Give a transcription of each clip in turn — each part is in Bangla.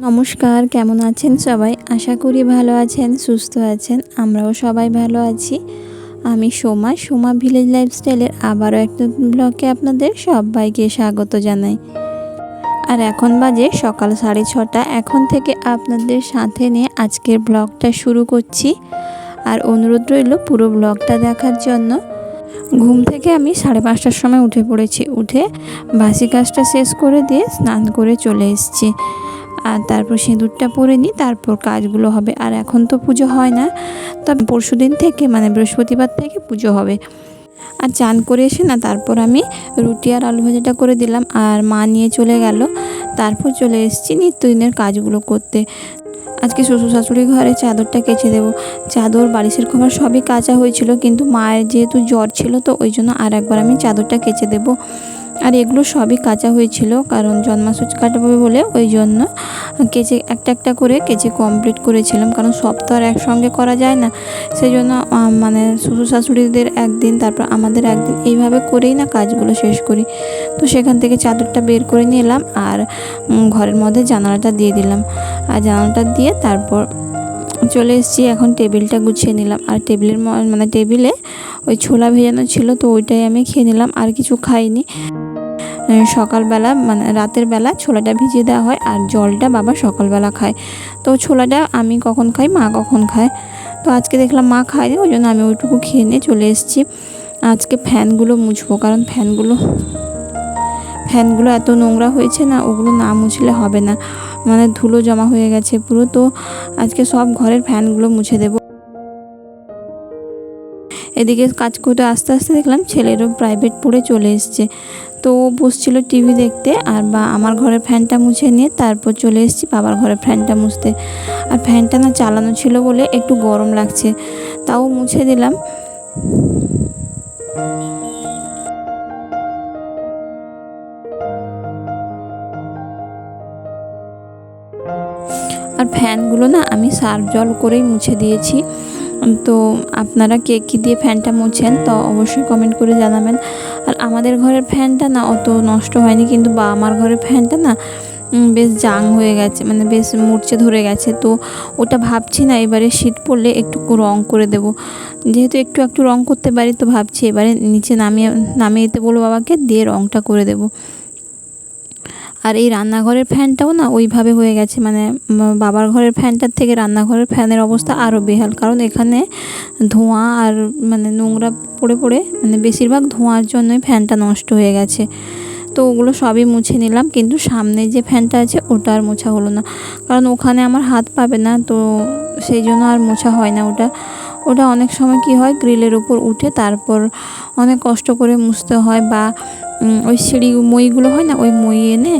নমস্কার, কেমন আছেন সবাই? আশা করি ভালো আছেন, সুস্থ আছেন, আমরাও সবাই ভালো আছি। আমি সোমা সোমা ভিলেজ লাইফস্টাইলের আবারও একটা ব্লগে আপনাদের সবাইকে স্বাগত জানাই। আর এখন বাজে সকাল সাড়ে ছটা। এখন থেকে আপনাদের সাথে নিয়ে আজকের ব্লগটা শুরু করছি। আর অনুরোধ রইল পুরো ব্লগটা দেখার জন্য। ঘুম থেকে আমি সাড়ে পাঁচটার সময় উঠে পড়েছি। উঠে বাসি কাজটা শেষ করে দিয়ে স্নান করে চলে এসেছি। আর তারপর সিঁদুরটা পরে নিই, তারপর কাজগুলো হবে। আর এখন তো পুজো হয় না, তবে পরশু দিন থেকে মানে বৃহস্পতিবার থেকে পুজো হবে। আর চান করে এসে না, তারপর আমি রুটি আর আলু ভাজাটা করে দিলাম। আর মা নিয়ে চলে গেল। তারপর চলে এসেছি নিত্যদিনের কাজগুলো করতে। আজকে শ্বশুর শাশুড়ি ঘরে চাদরটা কেচে দেবো। চাদর, বালিশের খবর সবই কাঁচা হয়েছিল, কিন্তু মায়ের যেহেতু জ্বর ছিল, তো ওই জন্য আর একবার আমি চাদরটা কেচে দেবো। আর এগুলো সবই কাঁচা হয়েছিল, কারণ জন্মাসুচ কাটাবে বলে ওই জন্য কেচে, একটা একটা করে কেচে কমপ্লিট করেছিলাম, কারণ সব তো আর একসঙ্গে করা যায় না। সেই জন্য মানে শ্বশুর শাশুড়িদের একদিন, তারপর আমাদের একদিন, এইভাবে করেই না কাজগুলো শেষ করি। তো সেখান থেকে চাদরটা বের করে নিলাম আর ঘরের মধ্যে জানালাটা দিয়ে দিলাম। আর জানালাটা দিয়ে তারপর চলে এসেছি, এখন টেবিলটা গুছিয়ে নিলাম। আর টেবিলের মানে টেবিলে ওই ছোলা ভেজানো ছিল, তো ওইটাই আমি খেয়ে নিলাম, আর কিছু খাইনি। সকালবেলা মানে রাতের বেলা ছোলাটা ভিজিয়ে দেওয়া হয় আর জলটা বাবা সকালবেলা খায়। তো ছোলাটা আমি কখন খাই, মা কখন খায়? তো আজকে দেখলাম মা খায় ওই জন্য আমি ওইটুকু খেয়ে নিয়ে চলে এসেছি। আজকে ফ্যানগুলো মুছবো, কারণ ফ্যানগুলো ফ্যানগুলো এত নোংরা হয়েছে না, ওগুলো না মুছলে হবে না। মানে ধুলো জমা হয়ে গেছে পুরো, তো আজকে সব ঘরের ফ্যানগুলো মুছে দেবো। এদিকে কাজ করতে আস্তে আস্তে দেখলাম ছেলেরও প্রাইভেট পড়ে চলে এসছে। তো বসছিল টিভি দেখতে আর বা আমার ঘরের ফ্যানটা মুছে নিয়ে তারপর চলে এসেছি বাবার ঘরের ফ্যানটা মুছতে। আর ফ্যানটা না চালানো ছিল বলে একটু গরম লাগছে, তাও মুছে দিলাম। আর ফ্যানগুলো না আমি সার্ফ জল করেই মুছে দিয়েছি। তো আপনারা কে কী দিয়ে ফ্যানটা মুছেন, তো অবশ্যই কমেন্ট করে জানাবেন। আর আমাদের ঘরের ফ্যানটা না অত নষ্ট হয়নি, কিন্তু বা আমার ঘরের ফ্যানটা না বেশ জাং হয়ে গেছে মানে বেশ মূর্ছে ধরে গেছে। তো ওটা ভাবছি না, এবারে শীত পড়লে একটু রং করে দেব। যেহেতু একটু একটু রং করতে পারি, তো ভাবছি এবারে নিচে নামিয়ে নামিয়ে দিতে বলব বাবাকে, দিয়ে রংটা করে দেবো। আর এই রান্নাঘরের ফ্যানটাও না ওইভাবে হয়ে গেছে। মানে বাবার ঘরের ফ্যানটার থেকে রান্নাঘরের ফ্যানের অবস্থা আরও বেহাল। কারণ এখানে ধোঁয়া আর মানে নোংরা পড়ে পড়ে মানে বেশিরভাগ ধোঁয়ার জন্যই ফ্যানটা নষ্ট হয়ে গেছে। তো ওগুলো সবই মুছে নিলাম, কিন্তু সামনে যে ফ্যানটা আছে ওটা আর মোছা হলো না। কারণ ওখানে আমার হাত পাবে না, তো সেই জন্য আর মোছা হয় না ওটা। ওটা অনেক সময় কি হয়, গ্রিলের উপর উঠে তারপর অনেক কষ্ট করে মুছতে হয় বা ওই সিঁড়ি মইগুলো হয় না, ওই মই এনে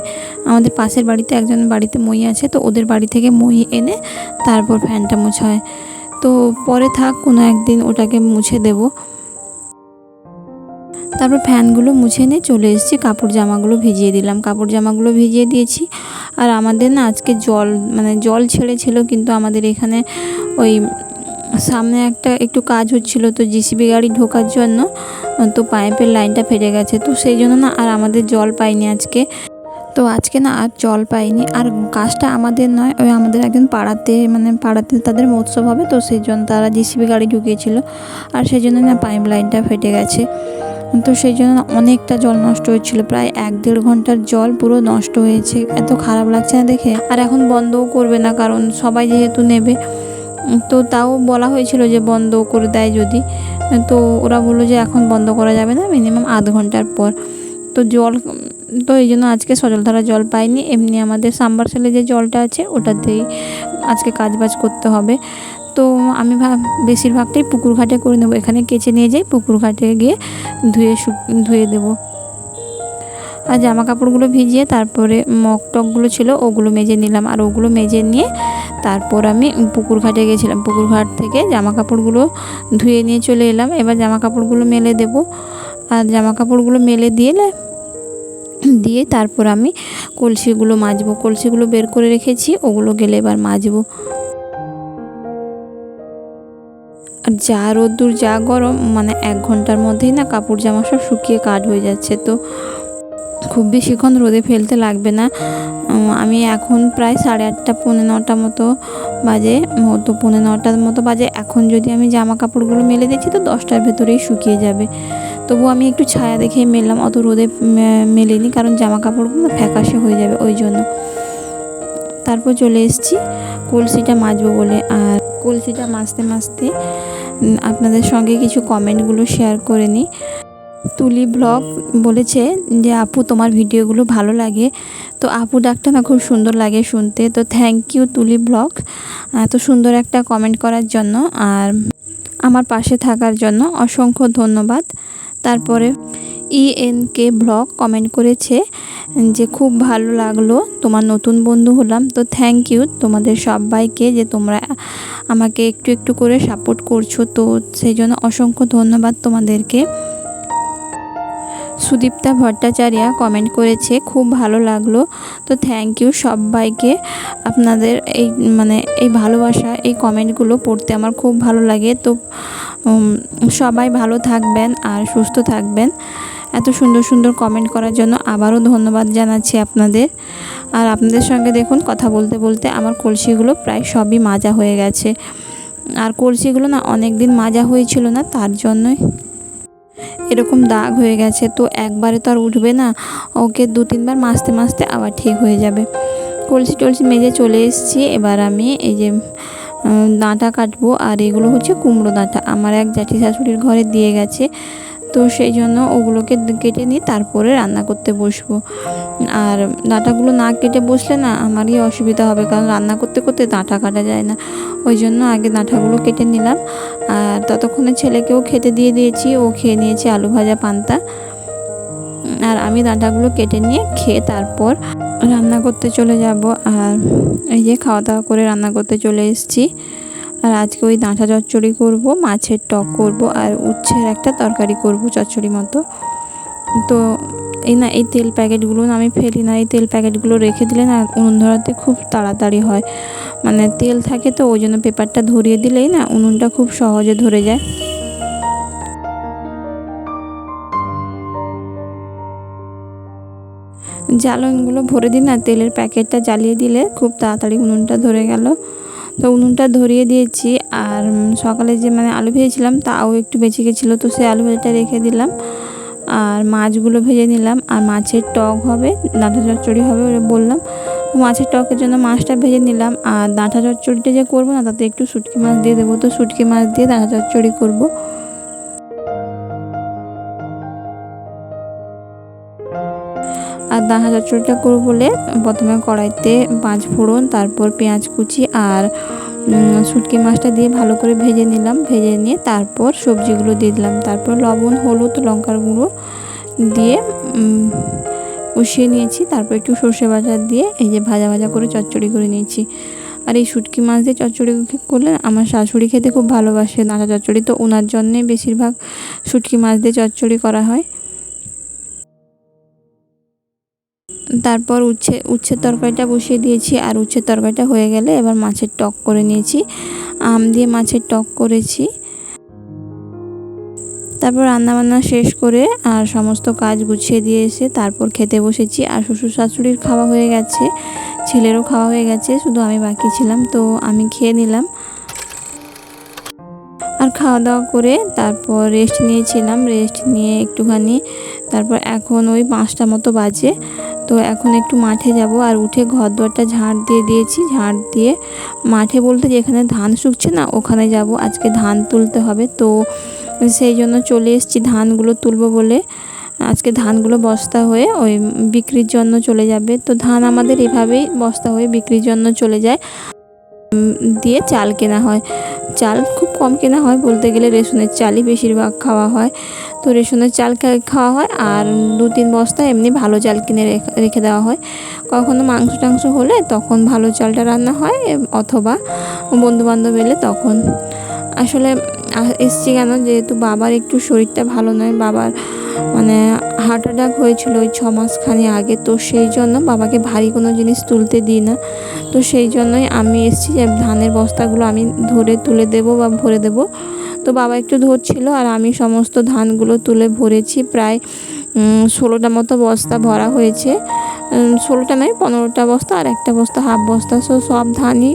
আমাদের পাশের বাড়িতে একজন বাড়িতে মই আছে, তো ওদের বাড়ি থেকে মই এনে তারপর ফ্যানটা মোছা হয় তো পরে থাক, কোনো একদিন ওটাকে মুছে দেব। তারপর ফ্যানগুলো মুছে নিয়ে চলে এসেছি, কাপড় জামাগুলো ভিজিয়ে দিলাম। কাপড় জামাগুলো ভিজিয়ে দিয়েছি। আর আমাদের না আজকে জল মানে জল ছেড়েছিল, কিন্তু আমাদের এখানে ওই সামনে একটা একটু কাজ হচ্ছিল, তো জিসিবি গাড়ি ঢোকার জন্য। তো পাইপের লাইনটা ফেটে গেছে, তো সেই জন্য না আর আমাদের জল পাইনি আজকে। তো আজকে না আর জল পাইনি, আর কাজটা আমাদের নয়, ওই আমাদের একজন পাড়াতে মানে পাড়াতে তাদের মহোৎসব হবে, তো সেই জন্য তারা জিসিবি গাড়ি ঢুকিয়েছিল। আর সেই জন্য না পাইপ লাইনটা ফেটে গেছে। তো সেই জন্য অনেকটা জল নষ্ট হয়েছিল প্রায় এক দেড় ঘণ্টার জল পুরো নষ্ট হয়েছে। এত খারাপ লাগছে না দেখে? আর এখন বন্ধও করবে না, কারণ সবাই যেহেতু নেবে। তো তাও বলা হয়েছিল যে বন্ধ করে দেয় যদি। তো ওরা বলল যে এখন বন্ধ করা যাবে না মিনিমাম আধ ঘণ্টার পর। তো জল, তো এই জন্য আজকে সজলধারা জল পাইনি, এমনি আমাদের সাম্বারসেলে যে জলটা আছে ওটাতেই আজকে কাজ বাজ করতে হবে। তো আমি ভাব বেশিরভাগটাই পুকুর ঘাটে করে নেব, এখানে কেচে নিয়ে যাই, পুকুর ঘাটে গিয়ে ধুয়ে ধুয়ে দেবো। আর জামা কাপড়গুলো ভিজিয়ে তারপরে মগ টকগুলো ছিল, ওগুলো মেজে নিলাম, আর ওগুলো মেজে নিয়ে তারপর আমি পুকুর ঘাটে গেছিলাম। পুকুর ঘাট থেকে জামা কাপড়গুলো ধুয়ে নিয়ে চলে এলাম। এবার জামা কাপড়গুলো মেলে দেব। আর জামা কাপড়গুলো মেলে দিয়ে দিয়ে তারপর আমি কলসিগুলো মাজবো। কলসিগুলো বের করে রেখেছি, ওগুলো গেলে এবার মাজবো। আর যা রোদ্দুর, যা গরম মানে এক ঘণ্টার মধ্যেই না কাপড় জামা সব শুকিয়ে কাঠ হয়ে যাচ্ছে। তো খুব বেশিক্ষণ রোদে ফেলতে লাগবে না। আমি এখন প্রায় সাড়ে আটটা, পৌনে নটা মতো বাজে, মতো পৌনে নটার মতো বাজে। এখন যদি আমি জামা কাপড়গুলো মেলে দিচ্ছি তো দশটার ভেতরেই শুকিয়ে যাবে। তবু আমি একটু ছায়া দেখেই মেললাম, অত রোদে মেলিনি কারণ জামা কাপড়গুলো ফ্যাকাশে হয়ে যাবে ওই জন্য। তারপর চলে এসেছি কলসিটা মাজবো বলে। আর কলসিটা মাজতে মাজতে আপনাদের সঙ্গে কিছু কমেন্টগুলো শেয়ার করে নিই। তুলি ব্লগ বলেছে যে, আপু, তোমার ভিডিওগুলো ভালো লাগে। তো আপু ডাকটা না খুব সুন্দর লাগে শুনতে। তো থ্যাংক ইউ তুলি ব্লগ। এত সুন্দর একটা কমেন্ট করার জন্য আর আমার পাশে থাকার জন্য অসংখ্য ধন্যবাদ। তারপরে ইএন কে ব্লগ কমেন্ট করেছে যে খুব ভালো লাগল, তোমার নতুন বন্ধু হলাম। তো থ্যাংক ইউ তোমাদের সবাইকে যে তোমরা আমাকে একটু একটু করে সাপোর্ট করছ। তো সেই জন্য অসংখ্য ধন্যবাদ তোমাদেরকে। সুদীপ্তা ভট্টাচার্য কমেন্ট করেছে, খুব ভালো লাগল। তো থ্যাংক ইউ সবাইকে। আপনাদের এই মানে এই ভালোবাসা, এই কমেন্টগুলো পড়তে আমার খুব ভালো লাগে। তো সবাই ভালো থাকবেন আর সুস্থ থাকবেন। এত সুন্দর সুন্দর কমেন্ট করার জন্য আবারও ধন্যবাদ জানাচ্ছি আপনাদের। আর আপনাদের সঙ্গে দেখুন, কথা বলতে বলতে আমার কলসিগুলো প্রায় সবই মাজা হয়ে গেছে। আর কলসিগুলো না অনেক দিন মাজা হয়েছিল না, তার জন্যই এরকম দাগ হয়ে গেছে, তো একবারে তো আর উঠবে না। ওকে দু তিনবার মাসতে মাসতে আবার ঠিক হয়ে যাবে। কলসি টলসি মেজে চলে এসেছি, এবার আমি এই যে দাঁটা ডাঁটা কাটবো, আর এগুলো হচ্ছে কুমড়ো ডাঁটা আমার এক জ্যাঠি শাশুড়ির ঘরে দিয়ে গেছে। তো সেই জন্য ওগুলোকে কেটে নিয়ে তারপরে রান্না করতে বসবো। আর ডাঁটাগুলো না কেটে বসলে না আমারই অসুবিধা হবে, কারণ রান্না করতে করতে ডাঁটা কাটা যায় না। ওই জন্য আগে ডাঁটাগুলো কেটে নিলাম। আর ততক্ষণে ছেলেকেও খেতে দিয়ে দিয়েছি, ও খেয়ে নিয়েছে আলু ভাজা পান্তা। আর আমি ডাঁটাগুলো কেটে নিয়ে খেয়ে তারপর রান্না করতে চলে যাব। আর এই যে খাওয়া দাওয়া করে রান্না করতে চলে এসেছি। আর আজকে ওই ডাঁটা চচ্চড়ি করব, মাছের টক করব আর উচ্ছের একটা তরকারি করব চচ্চড়ি মতো। তো এই না, এই তেল প্যাকেটগুলো আমি ফেলি না, এই তেল প্যাকেটগুলো রেখে দিলে না উনুন ধরাতে খুব তাড়াতাড়ি হয়। মানে তেল থাকে তো, ওই জন্য পেপারটা ধরিয়ে দিলেই না উনুনটা খুব সহজে ধরে যায়। জ্বালনগুলো ভরে দিন না, তেলের প্যাকেটটা জ্বালিয়ে দিলে খুব তাড়াতাড়ি উনুনটা ধরে গেল। তো উনুনটা ধরিয়ে দিয়েছি আর সকালে যে মানে আলু ভেজেছিলাম তাও একটু বেঁচে গেছিল, তো সেই আলু ভাজাটা রেখে দিলাম। আর মাছগুলো ভেজে নিলাম, আর মাছের টক হবে, ডাঁটা চচ্চড়ি হবে ওটা বললাম। মাছের টকের জন্য মাছটা ভেজে নিলাম, আর ডাঁটা চচ্চড়িটা যে করব না তাতে একটু শুটকি মাছ দিয়ে দেবো, তো শুটকি মাছ দিয়ে ডাঁটা চচ্চড়ি করব। আর দানা চচ্চড়িটা করব বলে প্রথমে কড়াইতে পাঁচ ফোড়ন তারপর পেঁয়াজ কুচি আর শুটকি মাছটা দিয়ে ভালো করে ভেজে নিলাম। ভেজে নিয়ে তারপর সবজিগুলো দিয়ে দিলাম। তারপর লবণ হলুদ লঙ্কার গুঁড়ো দিয়ে উম, কষিয়ে নিয়েছি। তারপর একটু সর্ষে বাটা দিয়ে এই যে ভাজা ভাজা করে চচ্চড়ি করে নিয়েছি। আর এই শুটকি মাছ দিয়ে চচ্চড়ি করলে আমার শাশুড়ি খেতে খুব ভালোবাসে নাচা চচ্চড়ি তো ওনার জন্যে বেশিরভাগ শুটকি মাছ দিয়ে চচ্চড়ি করা হয়। তারপর উচ্ছে, উচ্ছের তরকারিটা বসিয়ে দিয়েছি আর উচ্ছের তরকারিটা হয়ে গেলে এবার মাছের টক করে নিয়েছি। আম দিয়ে মাছের টক করেছি। তারপর রান্নাবান্না শেষ করে আর সমস্ত কাজ গুছিয়ে দিয়ে এসে তারপর খেতে বসেছি। আর শ্বশুর শাশুড়ির খাওয়া হয়ে গেছে, ছেলেরও খাওয়া হয়ে গেছে, শুধু আমি বাকি ছিলাম, তো আমি খেয়ে নিলাম। আর খাওয়া দাওয়া করে তারপর রেস্ট নিয়েছিলাম রেস্ট নিয়ে একটুখানি, তারপর এখন ওই পাঁচটা মতো বাজে। তো এখন একটু মাঠে যাব আর উঠে ঘর দরটা ঝাড় দিয়ে দিয়েছি। ঝাড় দিয়ে মাঠে বলতে যেখানে ধান শুকছে না ওখানে যাব। আজকে ধান তুলতে হবে। তো সেই জন্য চলে এসেছি ধানগুলো তুলবো বলে। আজকে ধানগুলো বস্তা হয়ে ওই বিক্রির জন্য চলে যাবে। তো ধান আমাদের এভাবেই বস্তা হয়ে বিক্রির জন্য চলে যায়। দিয়ে চাল কেনা হয়। চাল খুব কম কেনা হয় বলতে গেলে রেশনের চালই বেশিরভাগ খাওয়া হয়। তো রেশনের চাল খাওয়া হয় আর দু তিন বস্তা এমনি ভালো চাল কিনে রেখে- দেওয়া হয়। কখনো মাংস টাংস হলে তখন ভালো চালটা রান্না হয় অথবা বন্ধু বান্ধব এলে তখন। আসলে এসছি কেন? যেহেতু বাবার একটু শরীরটা ভালো নয়, বাবার মানে হার্ট অ্যাটাক হয়েছিল ওই ছ মাসখানি আগে, তো সেই জন্য বাবাকে ভারী কোনো জিনিস তুলতে দিই না। তো সেই জন্যই আমি এসেছি যে ধানের বস্তাগুলো আমি ধরে তুলে দেবো বা ভরে দেবো। তো বাবা একটু ধরছিল আর আমি সমস্ত ধানগুলো তুলে ভরেছি। প্রায় ষোলোটা মতো বস্তা ভরা হয়েছে। ষোলোটা নয়, পনেরোটা বস্তা আর একটা বস্তা হাফ বস্তা। সো সব ধানই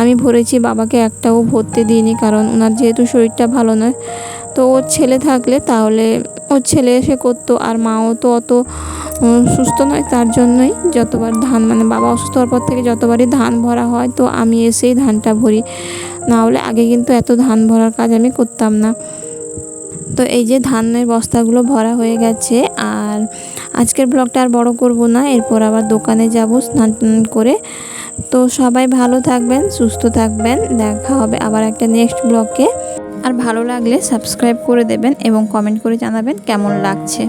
আমি ভরেছি। বাবাকে একটাও ভরতে দিইনি কারণ ওনার যেহেতু শরীরটা ভালো নয়। তো ওর ছেলে থাকলে তাহলে ওর ছেলে এসে করতো আর মাও তো অত সুস্থ নয়, তার জন্যই যতবার ধান মানে বাবা অসুস্থ হওয়ার পর থেকে যতবারই ধান ভরা হয় তো আমি এসেই ধানটা ভরি। না হলে আগে কিন্তু এত ধান ভরার কাজ আমি করতাম না। তো এই যে ধানের বস্তাগুলো ভরা হয়ে গেছে আর আজকের ব্লগটা আর বড় করব না, এরপর আবার দোকানে যাব স্নান টান করে। তো সবাই ভালো থাকবেন, সুস্থ থাকবেন, দেখা হবে আবার একটা নেক্সট ব্লগে। আর ভালো লাগলে সাবস্ক্রাইব করে দেবেন এবং কমেন্ট করে জানাবেন কেমন লাগছে।